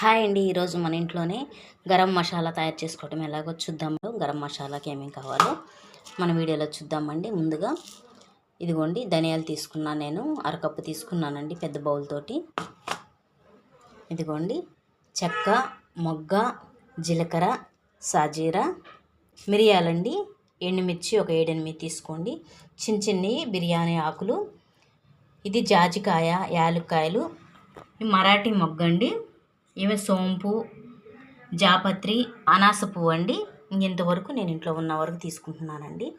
Hi అండి ఈరోజు మన ఇంట్లోనే గరం మసాలా తయారు చేసుకోవటం ఎలాగో చూద్దాము గరం మసాలాకి ఏమేమి కావాలో మన వీడియోలో చూద్దామండి. ముందుగా ఇదిగోండి ధనియాలు తీసుకున్నాను నేను అరకప్పు తీసుకున్నానండి పెద్ద బౌల్ తోటి. ఇదిగోండి చెక్క మొగ్గ జీలకర్ర సాజీరా మిరియాలండి ఎండుమిర్చి ఒక ఏడెనిమిది తీసుకోండి. చిన్న చిన్ని బిర్యానీ ఆకులు. ఇది జాజికాయ యాలుక్కాయలు. మరాఠీ మొగ్గండి. ఇవి సోంపు జాపత్రి అనాస పువ్వు అండి. ఇంతవరకు నేను ఇంట్లో ఉన్న వరకు తీసుకుంటున్నానండి.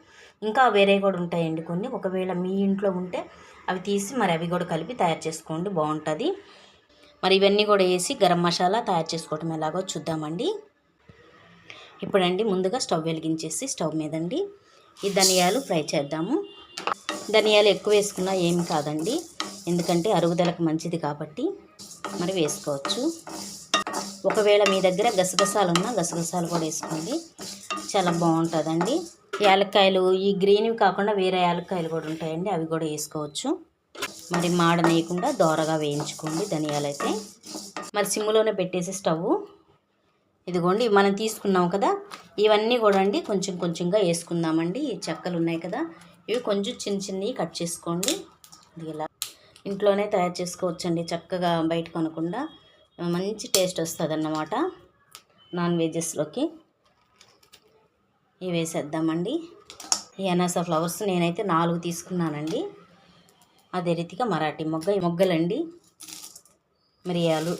ఇంకా వేరే కూడా ఉంటాయండి కొన్ని. ఒకవేళ మీ ఇంట్లో ఉంటే అవి తీసి మరి అవి కూడా కలిపి తయారు చేసుకోండి. బాగుంటుంది. మరి ఇవన్నీ కూడా వేసి గరం మసాలా తయారు చేసుకోవటం ఎలాగో చూద్దామండి. ఇప్పుడండి ముందుగా స్టవ్ వెలిగించేసి స్టవ్ మీదండి. ఈ ధనియాలు ఫ్రై చేద్దాము. ధనియాలు ఎక్కువ వేసుకున్నా ఏమి కాదండి. ఎందుకంటే అరుగుదలకు మంచిది కాబట్టి మరి వేసుకోవచ్చు. ఒకవేళ మీ దగ్గర గసగసాలు ఉన్నా గసగసాలు కూడా వేసుకోండి. చాలా బాగుంటుందండి. యాలక్కాయలు ఈ గ్రీన్వి కాకుండా వేరే యాలక్కాయలు కూడా ఉంటాయండి. అవి కూడా వేసుకోవచ్చు. మరి మాడనేయకుండా దోరగా వేయించుకోండి ధనియాలు అయితే. మరి సిమ్లోనే పెట్టేసి స్టవ్. ఇదిగోండి మనం తీసుకున్నాం కదా. ఇవన్నీ కూడా అండి కొంచెం కొంచెంగా వేసుకుందామండి. ఈ చెక్కలు ఉన్నాయి కదా. ఇవి కొంచెం చిన్న చిన్నవి కట్ చేసుకోండి. ఇది ఇలా ఇంట్లోనే తయారు చేసుకోవచ్చండి చక్కగా బయట కొనకుండా. మంచి టేస్ట్ వస్తుంది అన్నమాట నాన్ వెజెస్లోకి. ఇవి వేసేద్దామండి. ఈ అనాస ఫ్లవర్స్ నేనైతే నాలుగు తీసుకున్నానండి. అదే రీతిగా మరాఠీ మొగ్గ మొగ్గలండి. మిరియాలు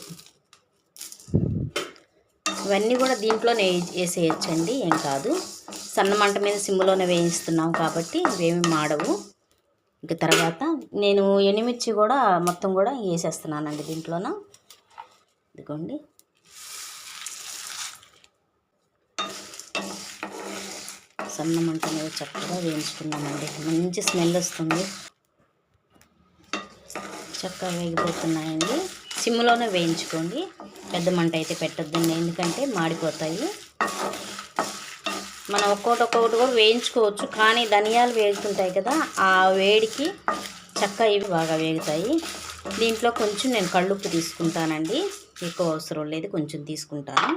ఇవన్నీ కూడా దీంట్లోనే వేసేయచ్చండి ఏం కాదు. సన్న మంట మీద సిమ్లోనే వేయిస్తున్నాం కాబట్టి ఇవేమి మాడవు. ఇంక తర్వాత నేను ఎండుమిర్చి కూడా మొత్తం కూడా వేసేస్తున్నానండి దీంట్లోన. ఇదిగోండి. సన్న మంట మీద చక్కగా వేయించుకున్నామండి. మంచి స్మెల్ వస్తుంది. చక్కగా వేగిపోతున్నాయండి. సిమ్లోనే వేయించుకోండి. పెద్ద మంట అయితే పెట్టద్దండి. ఎందుకంటే మాడిపోతాయి. మనం ఒక్కొక్కటి ఒక్కొక్కటి కూడా వేయించుకోవచ్చు. కానీ ధనియాలు వేగుతుంటాయి కదా ఆ వేడికి చక్క ఇవి బాగా వేగుతాయి. దీంట్లో కొంచెం నేను కళ్ళుప్పు తీసుకుంటానండి. ఎక్కువ అవసరం లేదు కొంచెం తీసుకుంటాను.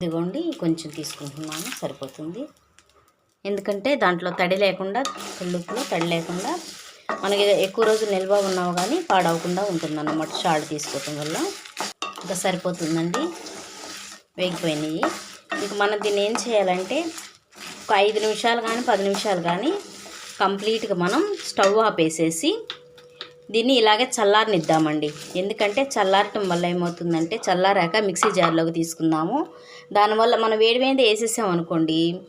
ఇదిగోండి కొంచెం తీసుకుంటున్నాను సరిపోతుంది. ఎందుకంటే దాంట్లో తడి లేకుండా కళ్ళుప్పులో తడి లేకుండా మనకి ఎక్కువ రోజులు నిల్వ ఉన్నావు కానీ పాడవకుండా ఉంటుంది అన్నమాట షాల్ట్ తీసుకోవటం వల్ల. ఇంకా సరిపోతుందండి. వేగిపోయినాయి. ఇంక మనం దీన్ని ఏం చేయాలంటే ఒక ఐదు నిమిషాలు కానీ పది నిమిషాలు కానీ కంప్లీట్గా మనం స్టవ్ ఆపేసేసి దీన్ని ఇలాగే చల్లారనిద్దామండి. ఎందుకంటే చల్లారటం వల్ల ఏమవుతుందంటే చల్లారాక మిక్సీ జార్లోకి తీసుకుందాము. దానివల్ల మనం వేడి మీద వేసేసాం అనుకోండి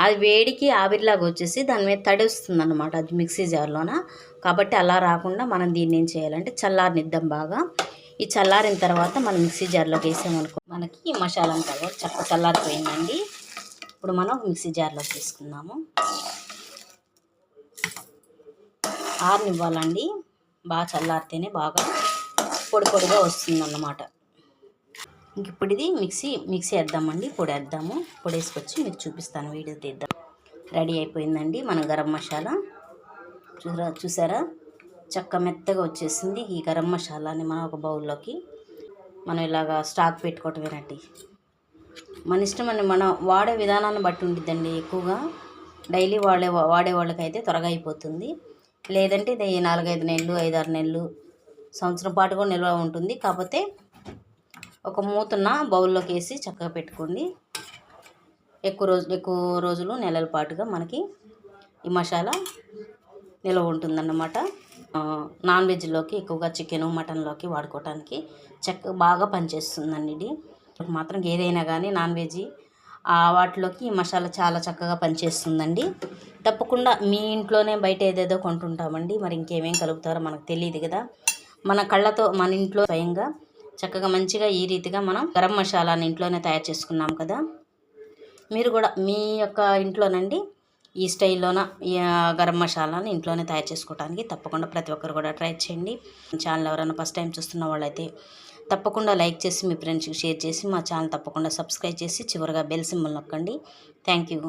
అది వేడికి ఆవిరిలాగా వచ్చేసి దాని మీద తడి వస్తుంది అనమాట అది మిక్సీ జార్లోన. కాబట్టి అలా రాకుండా మనం దీన్ని ఏం చేయాలంటే చల్లారనిద్దాం బాగా. ఈ చల్లారిన తర్వాత మనం మిక్సీ జార్లోకి వేసామనుకో మనకి మసాలా అంతా చక్క చల్లారిపోయిందండి. ఇప్పుడు మనం మిక్సీ జార్లోకి తీసుకుందాము. ఆరనివ్వాలండి. బాగా చల్లారితేనే బాగా పొడి పొడిగా వస్తుంది అన్నమాట ఇంక ఇప్పుడు ఇది మిక్సీ మిక్సీ వేద్దామండి. పొడి వేద్దాము. పొడి వేసుకొచ్చి మీకు చూపిస్తాను. వీడియో తీద్దాం. రెడీ అయిపోయిందండి మన గరం మసాలా. చూసారా చూసారా? చక్క మెత్తగా వచ్చేసింది ఈ గరం మసాలాని మనం ఒక బౌల్లోకి మనం ఇలాగా స్టాక్ పెట్టుకోవటమేనండి. మన ఇష్టం అని మనం వాడే విధానాన్ని బట్టి ఉంటుందండి ఎక్కువగా. డైలీ వాడే వాడే వాళ్ళకైతే త్వరగా అయిపోతుంది. లేదంటే ఇది నాలుగైదు నెలలు ఐదారు నెలలు సంవత్సరం పాటు కూడా నిల్వ ఉంటుంది. కాకపోతే ఒక మూతన్న బౌల్లోకి వేసి చక్కగా పెట్టుకోండి. ఎక్కువ రోజు ఎక్కువ రోజులు నెలల పాటుగా మనకి ఈ మసాలా నిల్వ ఉంటుందన్నమాట. నాన్ వెజ్లోకి ఎక్కువగా చికెను మటన్లోకి వాడుకోవటానికి చక్కగా బాగా పనిచేస్తుందండి ఇది. మాత్రం ఏదైనా కానీ నాన్ వెజ్ వాటిలోకి ఈ మసాలా చాలా చక్కగా పనిచేస్తుందండి. తప్పకుండా మీ ఇంట్లోనే బయట ఏదేదో కొంటుంటామండి. మరి ఇంకేమేం కలుపుతారో మనకు తెలియదు కదా. మన కళ్ళతో మన ఇంట్లో స్వయంగా చక్కగా మంచిగా ఈ రీతిగా మనం గరం మసాలాని ఇంట్లోనే తయారు చేసుకున్నాం కదా. మీరు కూడా మీ యొక్క ఇంట్లోనండి ఈ స్టైల్లోన గరం మసాలాని ఇంట్లోనే తయారు చేసుకోవడానికి తప్పకుండా ప్రతి ఒక్కరు కూడా ట్రై చేయండి. ఛానల్ ఎవరైనా ఫస్ట్ టైం చూస్తున్న వాళ్ళైతే తప్పకుండా లైక్ చేసి మీ ఫ్రెండ్స్కి షేర్ చేసి మా ఛానల్ తప్పకుండా సబ్స్క్రైబ్ చేసి చివరిగా బెల్ సింబల్ నొక్కండి. Thank you.